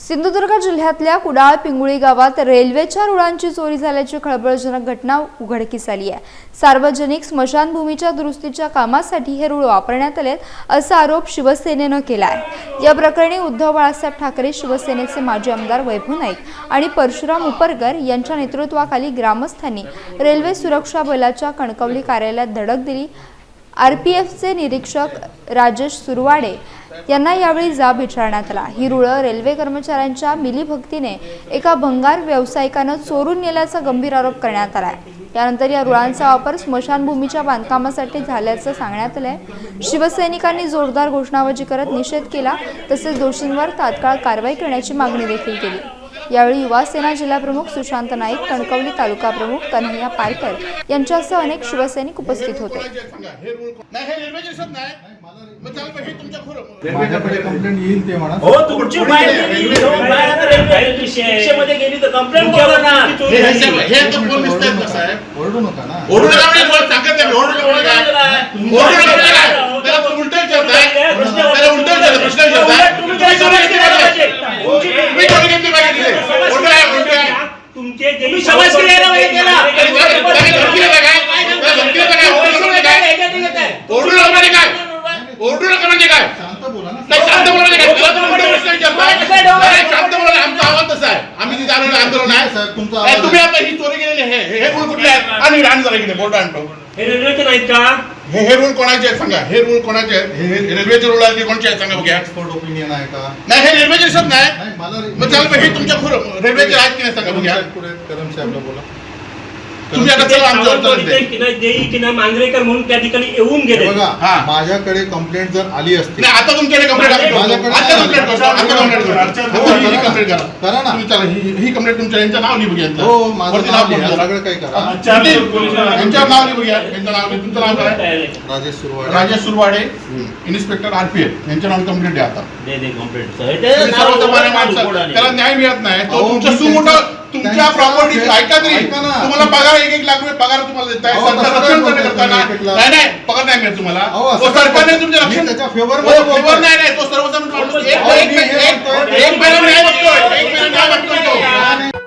सिंधुदुर्ग जिल्ह्यातल्या कुडाळ पिंगुळी गावात रेल्वेच्या रुळांची चोरी झाल्याची खळबळजनक घटना उघडकीस आली आहे. सार्वजनिक स्मशानभूमीच्या दुरुस्तीच्या कामासाठी हे रुळ वापरण्यात आलेत असा आरोप शिवसेनेनं केला आहे या प्रकरणी उद्धव बाळासाहेब ठाकरे शिवसेनेचे माजी आमदार वैभव नाईक आणि परशुराम उपरकर यांच्या नेतृत्वाखाली ग्रामस्थांनी रेल्वे सुरक्षा बलाच्या कणकवली कार्यालयात धडक दिली. आर पी एफचे निरीक्षक राजेश सुरवाडे यांना यावेळी जाब विचारण्यात आला. ही रुळं रेल्वे कर्मचाऱ्यांच्या मिलीभक्तीने एका भंगार व्यावसायिकानं चोरून नेल्याचा गंभीर आरोप करण्यात आलाय. यानंतर या रुळांचा वापर स्मशानभूमीच्या बांधकामासाठी झाल्याचं सांगण्यात आलंय. शिवसैनिकांनी जोरदार घोषणाबाजी करत निषेध केला तसेच दोषींवर तात्काळ कारवाई करण्याची मागणी देखील केली. यावेळी युवा सेना जिल्हाप्रमुख सुशांत नाईक कणकवली तालुका प्रमुख कन्हैया पायकर यांच्यासह अनेक शिवसैनिक उपस्थिथ होते. हे रूल नाही. हे रेल्वे तुम्ही समाज ओरडू नका म्हणजे काय ओरडू नका म्हणजे काय म्हणजे शांत बोला ना नाही शांत बोला नाही काय तुला तुम्ही उलट प्रश्न विचारताय नाही, शांत बोला नाही. आमचा आवाज तसा आहे आम्ही तिथे आलेलो आंदोलन आहे साहेब, तुमचा आवाज नाही, तुम्ही आता ही चोरी केलेली आहे हे हे रूल कुठले आहेत आणि रान जरा इकडे बोर्ड आणतो हे रेल्वेचे नाहीत का हे हे रूल कोणाचे आहेत सांगा? हे रूल कोणाचे आहेत? हे रेल्वेचे रूल आहेत कोणचे आहेत सांगा बघूया. एक्सपर्ट ओपिनियन आहे का? नाही हे रेल्वेचे दिसत नाही. मला मग चाल हे तुमच्या खुर रेल्वेचे आहेत की नाही सांगा बघूया. पुढे कदम साहेबला बोला. तुम्ही आता चला देई की नाही मांजरेकर म्हणून त्या ठिकाणी येऊन गेले. बघा हा. माझ्याकडे कंप्लेंट जर आली असती. नाही आता तुमच्याकडे कंप्लेंट माझ्याकडे- आता कंप्लेंट करतो आता कंप्लेंट करतो. आता ही कंप्लेंट करा. करा ना. तुम्ही चला ही ही कंप्लेंट तुमच्या यांचं नाव लिहू यांचं हो माझं वरती नाव लिहा. सगळं काही करा. यांच्यावर नाव लिहू घ्या यांचं नाव लिहू तुमचं नाव काय? राजेश सुरवाडे. राजेश सुरवाडे. इन्स्पेक्टर आरपीएफ यांच्या नावाने कंप्लेंट आहे आता. सर्वसामान्य माणसं. त्याला न्याय मिळत नाही. तो अहो, मी सुमोठा तुमच्या प्रॉपर्टी ऐका तरी. तुम्हाला पगार एक एक लाख रुपये पगार तुम्हाला देत आहे सरकार रक्षण करताना नाही नाही पगार नाही मिळत तुम्हाला. तो सरकारने तुमचे रक्षण त्याच्या फेवर नाही नाही तो सर्वसामान्य एक महिना नाही बघतोय. एक महिना नाही बघतोय.